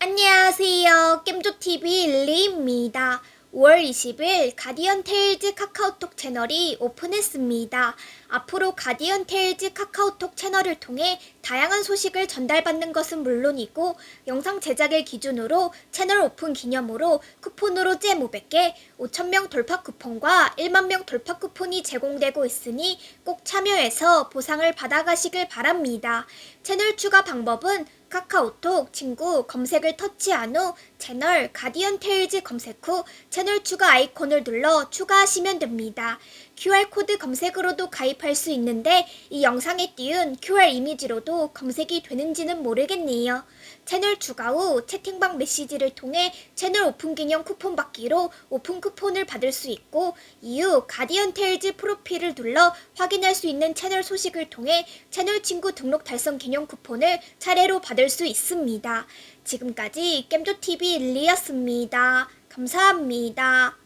안녕하세요. 겜조TV 릴리입니다. 5월 20일 가디언 테일즈 카카오톡 채널이 오픈했습니다. 앞으로 가디언 테일즈 카카오톡 채널을 통해 다양한 소식을 전달받는 것은 물론이고 영상 제작을 기준으로 채널 오픈 기념으로 쿠폰으로 잼 500개, 5,000명 돌파 쿠폰과 1만 명 돌파 쿠폰이 제공되고 있으니 꼭 참여해서 보상을 받아가시길 바랍니다. 채널 추가 방법은 카카오톡 친구 검색을 터치한 후 채널 가디언 테일즈 검색 후 채널 추가 아이콘을 눌러 추가하시면 됩니다. QR코드 검색으로도 가입할 수 있는데 이 영상에 띄운 QR 이미지로도 검색이 되는지는 모르겠네요. 채널 추가 후 채팅방 메시지를 통해 채널 오픈 기념 쿠폰 받기로 오픈 쿠폰을 받을 수 있고 이후 가디언 테일즈 프로필을 눌러 확인할 수 있는 채널 소식을 통해 채널 친구 등록 달성 기념 쿠폰을 차례로 받을 수 있습니다. 지금까지 겜조TV 일리였습니다. 감사합니다.